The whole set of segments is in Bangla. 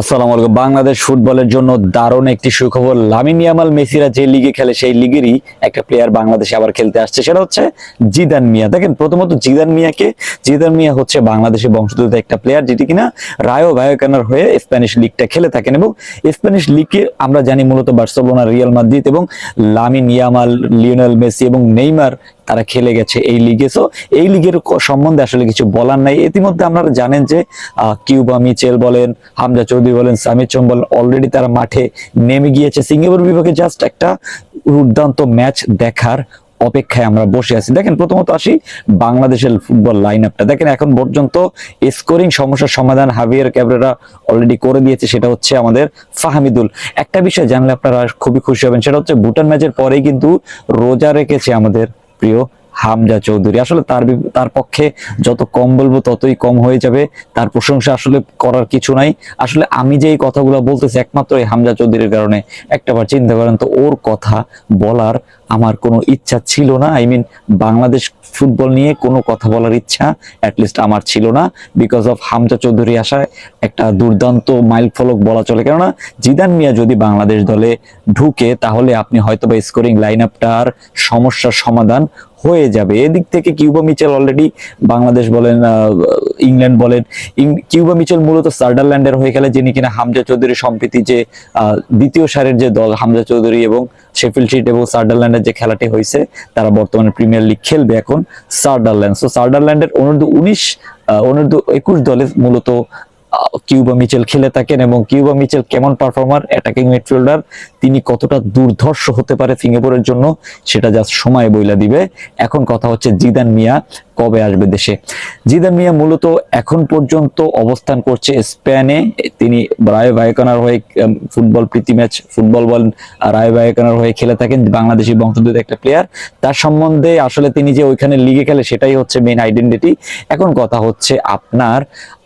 আসসালামু আলাইকুম। বাংলাদেশ ফুটবলের জন্য দারুণ একটি সুখবর। লামিন ইয়ামাল মেসিরা যে লিগে খেলে, সেই লিগেরই একটা প্লেয়ার বাংলাদেশে আবার খেলতে আসছে। সেটা হচ্ছে জিদান মিয়া। দেখেন, প্রথমত জিদান মিয়াকে, জিদান মিয়া হচ্ছে বাংলাদেশের বংশোদ্ভূত একটা প্লেয়ার যেটি কিনা রায়ো ভায়োকানার হয়ে স্প্যানিশ লিগটা খেলে থাকেন এবং স্প্যানিশ লিগকে আমরা জানি মূলত বার্সেলোনা, রিয়াল মাদ্রিদ এবং লামিন ইয়ামাল, লিওনেল মেসি এবং নেইমার তারা খেলে গেছে এই লিগে। সো এই লিগের সম্বন্ধে আসলে কিছু বলার নাই। ইতিমধ্যে আপনারা জানেন যে কিউবা মিচেল বলেন, হামজা চৌধুরী বলেন, সামির চম বলেন অলরেডি তারা মাঠে নেমে গিয়েছে। সিঙ্গাপুর বিভাগে জাস্ট একটা দুর্দান্ত ম্যাচ দেখার অপেক্ষায় আমরা বসে আছি। দেখেন, প্রথমত আসি বাংলাদেশের ফুটবল লাইন আপটা দেখেন, এখন পর্যন্ত স্কোরিং সমস্যার সমাধান হাভিয়ার ক্যাবরেরা অলরেডি করে দিয়েছে, সেটা হচ্ছে আমাদের ফাহামিদুল। একটা বিষয় জানলে আপনারা খুবই খুশি হবেন, সেটা হচ্ছে ভুটান ম্যাচের পরেই কিন্তু রোজা রেখেছে আমাদের প্রিয় হামজা চৌধুরী। আসলে তার তার পক্ষে যত কম বলব ততই কম হয়ে যাবে। তার প্রশংসা আসলে করার কিছু নাই। আসলে আমি যে এই কথাগুলো বলতেছি একমাত্র এই হামজা চৌধুরীর কারণে। একটাবার চিন্তা করেন তো, ওর কথা বলার আমার কোনো ইচ্ছা ছিল না। আই মিন বাংলাদেশ ফুটবল নিয়ে কোনো কথা বলার ইচ্ছা অ্যাটলিস্ট আমার ছিল না। বিকজ অফ হামজা চৌধুরী আসায় একটা দুর্দান্ত মাইল ফলক বলা চলে। কেননা, জিদান মিয়া যদি বাংলাদেশ দলে ঢুকে, তাহলে আপনি হয়তো বা স্কোরিং লাইন আপটার সমস্যার সমাধান হয়ে যাবে। এদিক থেকে কিউবা মিচেল অলরেডি বাংলাদেশ বলেন ইংল্যান্ড বলেন কিউবা মিচেল মূলত সার্ডারল্যান্ডের হয়ে গেলে যিনি কিনা হামজা চৌধুরী সম্প্রীতি যে দ্বিতীয় সারের যে দল হামজা চৌধুরী এবং শেফিল্ড শিট এবং সার্ডারল্যান্ডের যে খেলাটি হয়েছে, তারা বর্তমানে প্রিমিয়ার লিগ খেলবে এখন সার্ডারল্যান্ড সো সার্ডারল্যান্ডের অনূর্ধ্ব উনিশ অনূর্ধ্ব একুশ দলে মূলত কিউবা মিচেল খেলে থাকেন এবং কিউবা মিচেল কেমন পারফর্মার অ্যাটাকিং মিডফিল্ডার তিনি কতটা দুর্ধর্ষ হতে পারে সিঙ্গাপুরের জন্য, সেটা জাস্ট সময় বইলা দিবে। এখন কথা হচ্ছে জিদান মিয়া কবে আসবে দেশে? জিদান মিয়া মূলত এখন পর্যন্ত অবস্থান করছে স্পেনে। তিনি রায় ভায়কানার হয়ে ফুটবল প্রীতি ম্যাচ, ফুটবল বল রায় ভায়কানার হয়ে খেলে থাকেন বাংলাদেশি বংশোদ্ভূত একটা প্লেয়ার তার সম্বন্ধে আসলে তিনি যে ওইখানে লিগে খেলে, সেটাই হচ্ছে মেইন আইডেন্টিটি এখন কথা হচ্ছে আপনার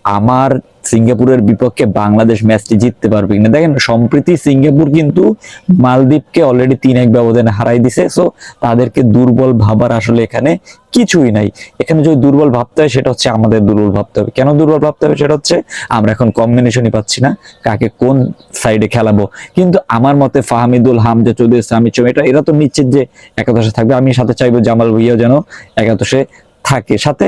আমার সিঙ্গাপুরের বিপক্ষে বাংলাদেশ ম্যাচটি জিততে পারবে কিনা। দেখেন, সম্প্রীতি সিঙ্গাপুর কিন্তু মালদ্বীপকে অলরেডি তিন এক ব্যবধানে হারাই দিছে সো তাদেরকে দুর্বল ভাবার আসলে এখানে কিছুই নাই। এখানে যদি দুর্বল ভাবতে হয়, সেটা হচ্ছে আমাদের দুর্বল ভাবতে হবে। কেন দুর্বল ভাবতে হবে? সেটা হচ্ছে আমরা এখন কম্বিনেশনই পাচ্ছি না, কাকে কোন সাইডে খেলাবো। কিন্তু আমার মতে ফাহামিদুল হামজা চৌধুরী সামি এটা এরা তো নিশ্চিত যে একাদশে থাকবে। আমি সাথে চাইব জামাল ভুইয়াও যেন একাদশে থাকে। সাথে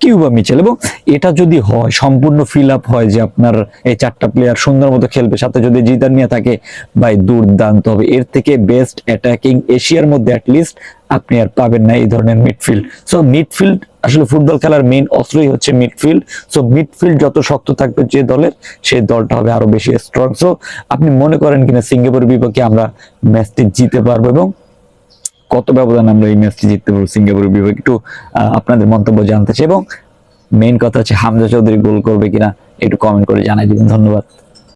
কিউবা মিচেল এবং এটা যদি হয়, সম্পূর্ণ ফিল আপ হয় যে আপনার এই চারটা প্লেয়ার সুন্দর মতো খেলবে, সাথে যদি জিদান নিয়ে থাকে, ভাই দুর্দান্ত হবে। এর থেকে বেস্ট অ্যাটাকিং এশিয়ার মধ্যে অ্যাটলিস্ট আপনি আর পাবেন না এই ধরনের মিডফিল্ড সো মিডফিল্ড আসলে ফুটবল খেলার মেইন অস্ত্রই হচ্ছে মিডফিল্ড সো মিডফিল্ড যত শক্ত থাকবে যে দলের সেই দলটা হবে আরও বেশি স্ট্রং সো আপনি মনে করেন কিনা, সিঙ্গাপুরের বিপক্ষে আমরা ম্যাচটি জিতে পারব এবং কত ব্যবধান আমরা এই ম্যাচটি জিততে পারব সিঙ্গাপুরের বিপক্ষে? একটু আপনাদের মন্তব্য জানতে চাই এবং মেইন কথা হচ্ছে হামজা চৌধুরী গোল করবে কিনা, একটু কমেন্ট করে জানাই দিবেন। ধন্যবাদ।